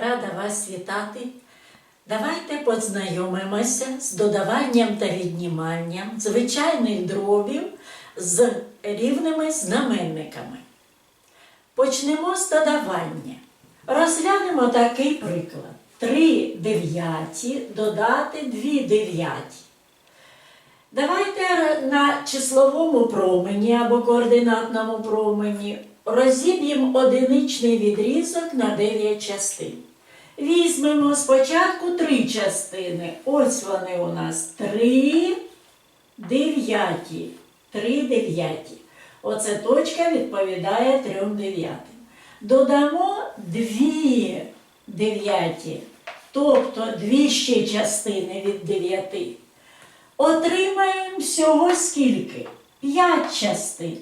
Рада вас вітати. Давайте познайомимося з додаванням та відніманням звичайних дробів з рівними знаменниками. Почнемо з додавання. Розглянемо такий приклад. 3 дев'яті додати 2 дев'яті. Давайте на числовому промені або координатному промені розіб'ємо одиничний відрізок на 9 частин. Візьмемо спочатку три частини. Ось вони у нас 3 дев'яті. 3 дев'яті. Оце точка відповідає 3 дев'ятим. Додамо 2 дев'яті, тобто дві ще частини від 9. Отримаємо всього скільки? 5 частин.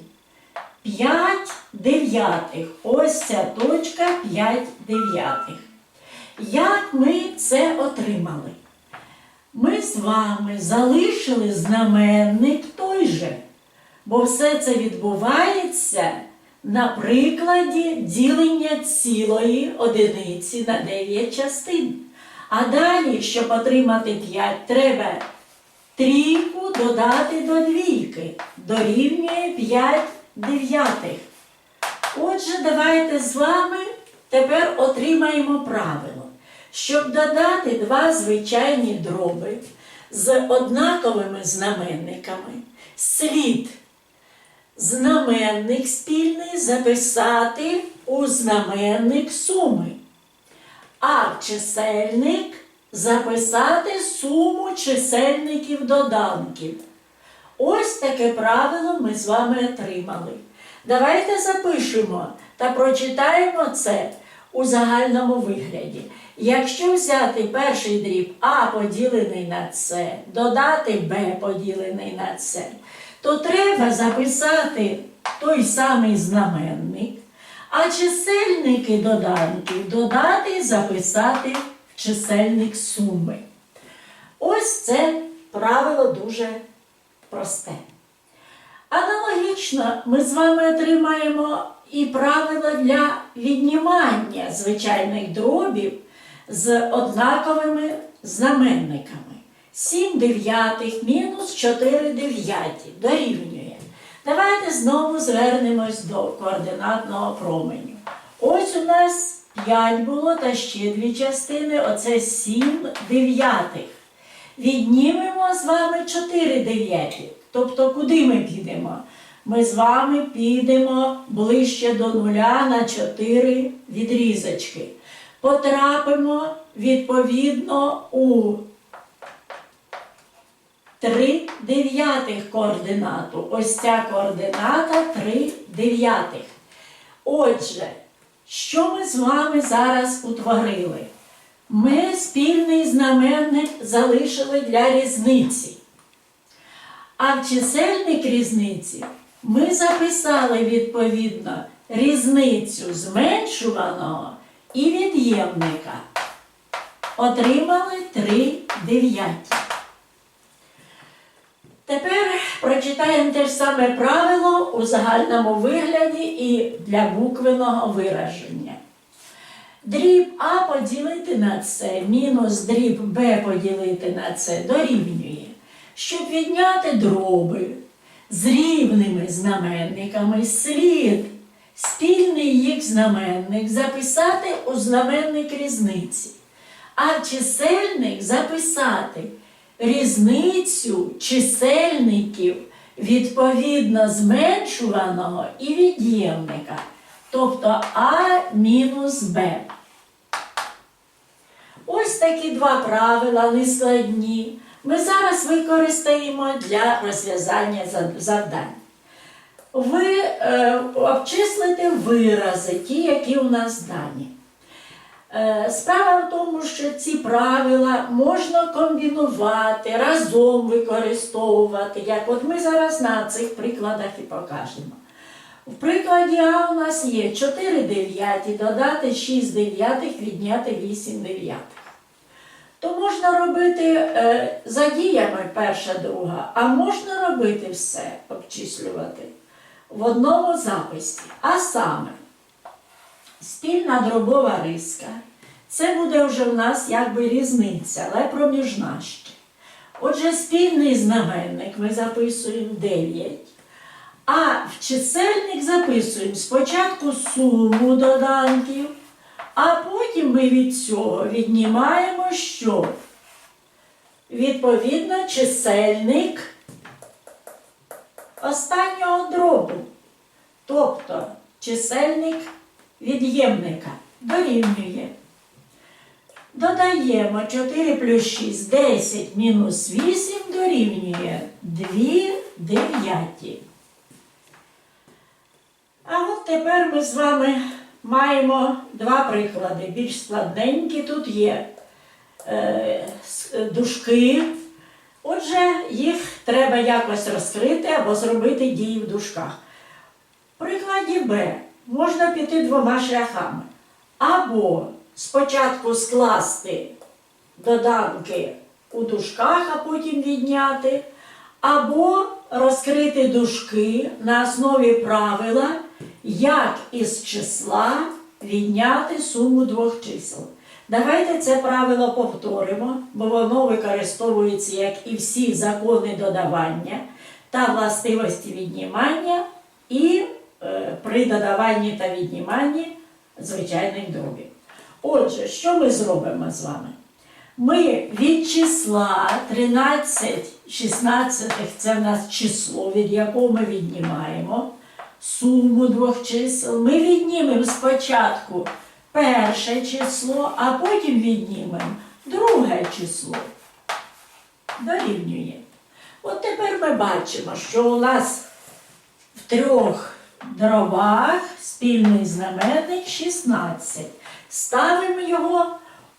5 дев'ятих. Ось ця точка 5 дев'ятих. Як ми це отримали? Ми з вами залишили знаменник той же, бо все це відбувається на прикладі ділення цілої одиниці на 9 частин. А далі, щоб отримати 5, треба трійку додати до двійки. Дорівнює 5 дев'ятих. Отже, давайте з вами тепер отримаємо правило. Щоб додати два звичайні дроби з однаковими знаменниками, слід знаменник спільний записати у знаменник суми, а чисельник записати суму чисельників доданків. Ось таке правило ми з вами отримали. Давайте запишемо та прочитаємо це у загальному вигляді. Якщо взяти перший дріб А поділений на С, додати Б поділений на С, то треба записати той самий знаменник, а чисельники доданків додати і записати в чисельник суми. Ось це правило дуже просте. Аналогічно ми з вами отримаємо і правила для віднімання звичайних дробів з однаковими знаменниками. 7 дев'ятих мінус 4 дев'яті дорівнює. Давайте знову звернемось до координатного променю. Ось у нас 5 було та ще дві частини, оце 7 дев'ятих. Віднімемо з вами 4 дев'яті. Тобто, куди ми підемо? Ми з вами підемо ближче до нуля на 4 відрізочки. Потрапимо відповідно у 3 дев'ятих координату. Ось ця координата 3 дев'ятих. Отже, що ми з вами зараз утворили? Ми спільний знаменник залишили для різниці. А в чисельник різниці ми записали відповідно різницю зменшуваного і від'ємника. Отримали 3 дев'яті. Тепер прочитаємо те ж саме правило у загальному вигляді і для буквеного вираження. Дріб А поділити на С, мінус дріб Б поділити на С дорівнює. Щоб відняти дроби з рівними знаменниками, слід спільний їх знаменник записати у знаменник різниці, а чисельник записати різницю чисельників відповідно зменшуваного і від'ємника, тобто А мінус Б. Ось такі два правила нескладні. Ми зараз використаємо для розв'язання завдань. Ви е, обчислите вирази, ті, які у нас дані. Е, Справа в тому, що ці правила можна комбінувати, разом використовувати, як от ми зараз на цих прикладах і покажемо. В прикладі А у нас є 4 дев'яті, додати 6 дев'ятих, відняти 8 дев'ятих. То можна робити е, за діями перша, друга, а можна робити все, обчислювати в одному записі. А саме, спільна дробова риска Це буде вже в нас якби різниця, але проміжна ще. Отже, спільний знаменник ми записуємо 9. А в чисельник записуємо спочатку суму доданків, а потім ми від цього віднімаємо що? Відповідно, чисельник останнього дробу. Тобто чисельник від'ємника дорівнює. Додаємо 4 плюс 6, 10 мінус 8 дорівнює 2 дев'яті. Тепер ми з вами маємо два приклади. Більш складненькі тут є е, е, дужки. Отже, їх треба якось розкрити або зробити дії в дужках. В прикладі Б можна піти двома шляхами. Або спочатку скласти доданки у дужках, а потім відняти, або розкрити дужки на основі правила, як із числа відняти суму двох чисел. Давайте це правило повторимо, бо воно використовується як і всі закони додавання та властивості віднімання і е, при додаванні та відніманні звичайних дробів. Отже, що ми зробимо з вами? Ми від числа 13 16 це в нас число, від якого ми віднімаємо суму двох чисел. Ми віднімемо спочатку перше число, а потім віднімемо друге число. Дорівнює. От тепер ми бачимо, що у нас в трьох дробах спільний знаменник 16. Ставимо його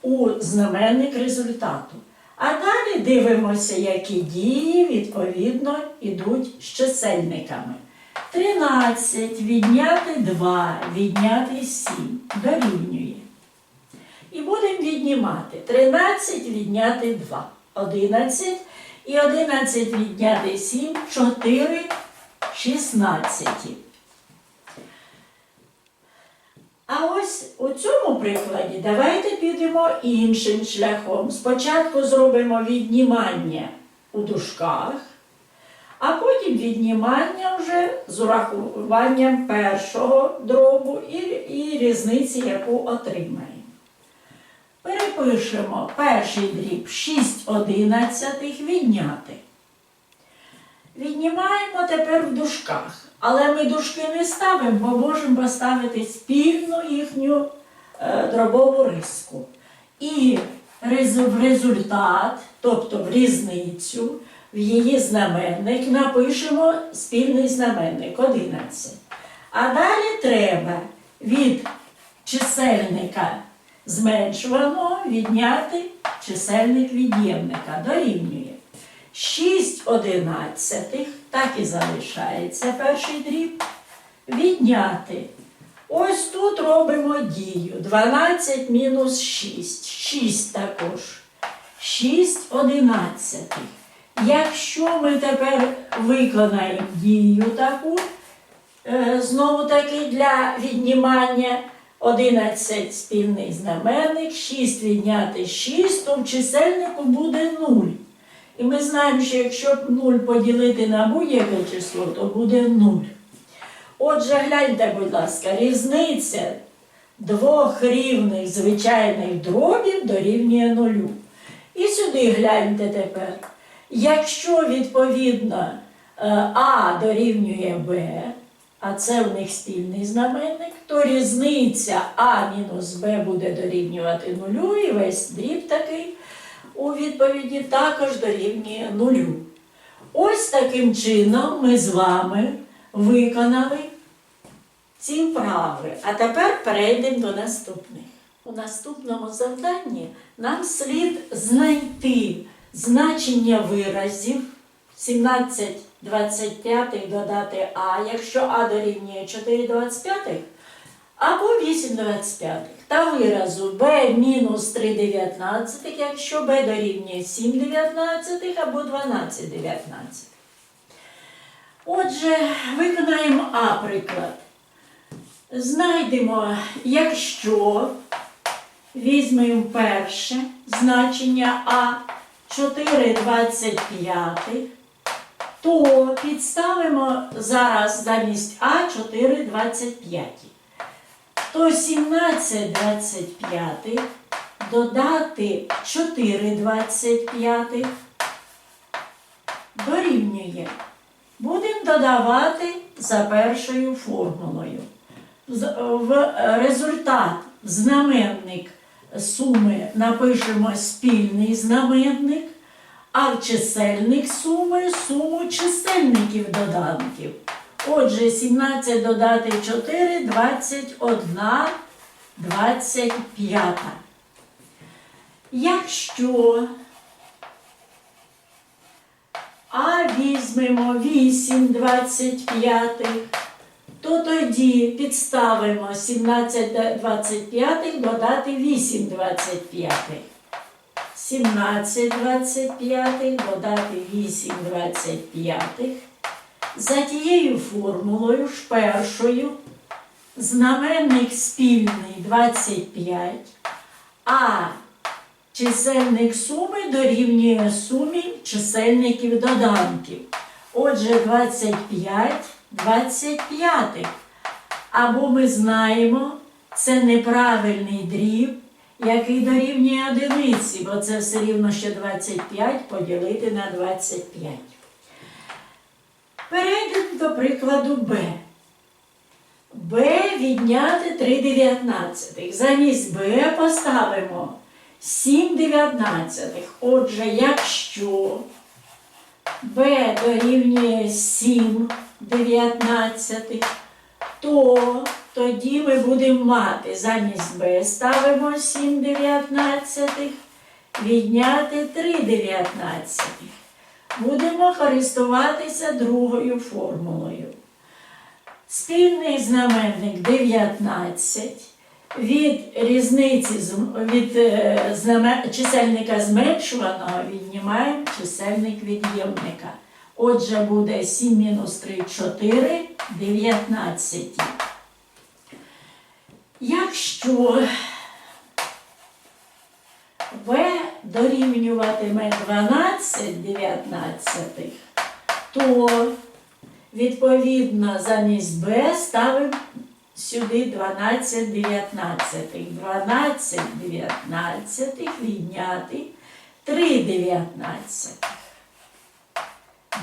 у знаменник результату. А далі дивимося, які дії відповідно йдуть з чисельниками. 13 відняти 2, відняти 7 дорівнює. І будемо віднімати 13 відняти 2, 11 і 11 відняти 7, 4, 16. А ось у цьому прикладі давайте підемо іншим шляхом. Спочатку зробимо віднімання у дужках, а потім віднімання вже з урахуванням першого дробу і, і різниці, яку отримаємо. Перепишемо перший дріб 6 одинадцятих відняти. Віднімаємо тепер в дужках. Але ми дужки не ставимо, бо можемо поставити спільну їхню е, дробову риску. І результат, тобто в різницю, в її знаменник напишемо спільний знаменник 11. А далі треба від чисельника зменшуваного відняти чисельник від'ємника. Дорівнює. 6 одинадцятих, так і залишається перший дріб. Відняти. Ось тут робимо дію. 12 мінус 6. 6 також. 6 одинадцятих. Якщо ми тепер виконаємо дію таку, е, знову таки для віднімання 11 спільний знаменник, 6 відняти 6, то в чисельнику буде 0. І ми знаємо, що якщо 0 поділити на будь-яке число, то буде 0. Отже, гляньте, будь ласка, різниця двох рівних звичайних дробів дорівнює нулю. І сюди гляньте тепер. Якщо відповідно е, А дорівнює Б, а це в них спільний знаменник, то різниця А мінус Б буде дорівнювати нулю, і весь дріб такий у відповіді також дорівнює нулю. Ось таким чином ми з вами виконали ці вправи. А тепер перейдемо до наступних. У наступному завданні нам слід знайти значення виразів 17 25 додати А, якщо А дорівнює 4 25, або 8 25. Та виразу b мінус 3 19, якщо b дорівнює 7 19 або 12 19. Отже, виконаємо А приклад. Знайдемо, якщо Візьмемо перше значення А 4,25, то підставимо зараз замість А 4,25. То 17,25 додати 4,25 дорівнює. Будемо додавати за першою формулою. В результат знаменник суми напишемо спільний знаменник, а в чисельник суми суму чисельників доданків. Отже, 17 додати 4, 21, 25. Якщо а візьмемо 8 25, то тоді підставимо 17 25 додати 8 25. 17 25 додати 8 25. За тією формулою ж першою знаменник спільний 25, а чисельник суми дорівнює сумі чисельників доданків. Отже, 25 25. Або ми знаємо, це неправильний дріб, який дорівнює одиниці, бо це все рівно що 25 поділити на 25. Перейдемо до прикладу Б. Б відняти 3 дев'ятнадцятих. Замість Б поставимо 7 дев'ятнадцятих. Отже, якщо Б дорівнює 7 дев'ятнадцятих, то тоді ми будемо мати замість Б ставимо 7 дев'ятнадцятих, відняти 3 дев'ятнадцятих. Будемо користуватися другою формулою. Спільний знаменник 19. Від різниці від е, чисельника зменшуваного віднімаємо чисельник від'ємника. Отже, буде 7 мінус 3 4, 19. Якщо В дорівнюватиме 12 дев'ятнадцятих, то відповідно замість Б ставимо сюди 12 дев'ятнадцятих. 12 дев'ятнадцятих відняти 3 дев'ятнадцятих.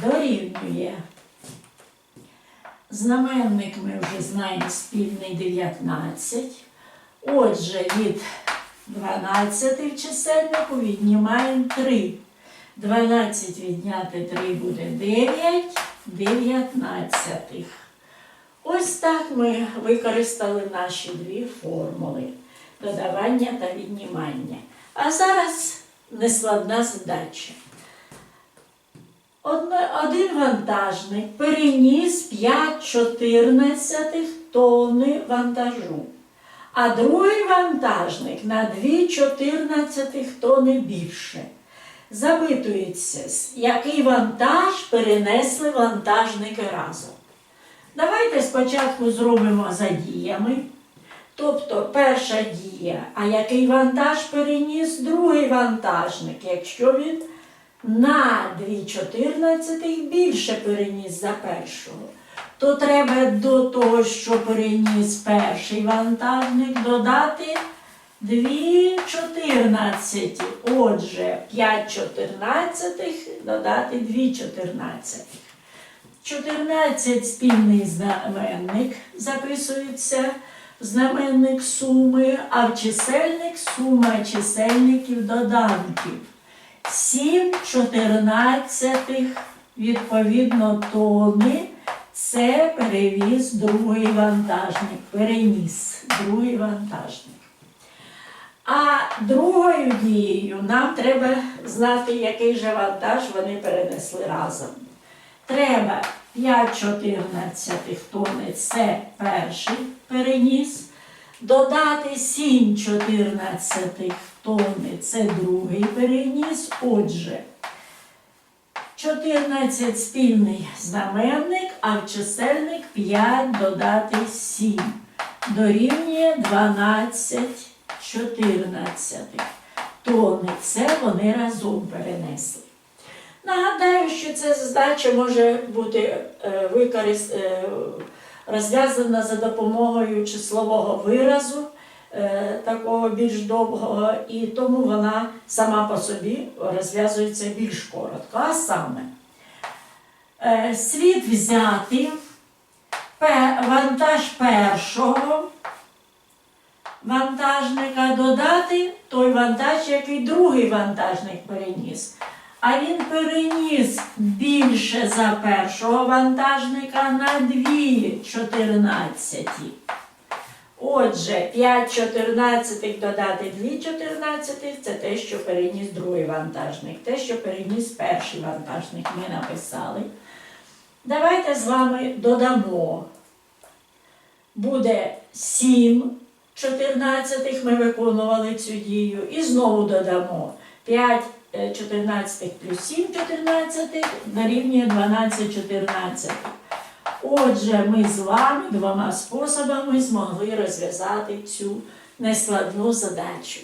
Дорівнює. Знаменник ми вже знаємо спільний 19. Отже, від 12 в чисельнику віднімаємо 3. 12 відняти 3 буде 9, 19. Ось так ми використали наші дві формули додавання та віднімання. А зараз нескладна задача. Один вантажник переніс 5 чотирнадцятих тонни вантажу, а другий вантажник на 2 чотирнадцятих тонни більше. Запитується, який вантаж перенесли вантажники разом. Давайте спочатку зробимо за діями. Тобто перша дія, а який вантаж переніс другий вантажник, якщо він на 2,14 більше переніс за першого, то треба до того, що переніс перший вантажник, додати 2,14. Отже, 5,14 додати 2,14. 14 спільний знаменник записується знаменник суми, а в чисельник сума чисельників доданків. 7 чотирнадцятих відповідно тони це перевіз другий вантажник, переніс другий вантажник. А другою дією нам треба знати, який же вантаж вони перенесли разом. Треба 5 чотирнадцятих тонни це перший переніс. Додати 7 чотирнадцятих тонни це другий переніс. Отже, 14 спільний знаменник, а в чисельник 5 додати 7. Дорівнює 12 14 тони. Це вони разом перенесли. Нагадаю, що ця задача може бути е, використ... е, розв'язана за допомогою числового виразу, е, такого більш довгого, і тому вона сама по собі розв'язується більш коротко. А саме, е, слід взяти вантаж першого вантажника, додати той вантаж, який другий вантажник переніс. А він переніс більше за першого вантажника на дві чотирнадцяті. Отже, 5 чотирнадцятих додати 2 чотирнадцятих це те, що переніс другий вантажник. Те, що переніс перший вантажник, ми написали. Давайте з вами додамо. Буде 7 чотирнадцятих, ми виконували цю дію. І знову додамо 5 е, чотирнадцятих плюс 7 чотирнадцятих дорівнює 12 чотирнадцятих. Отже, ми з вами двома способами змогли розв'язати цю нескладну задачу.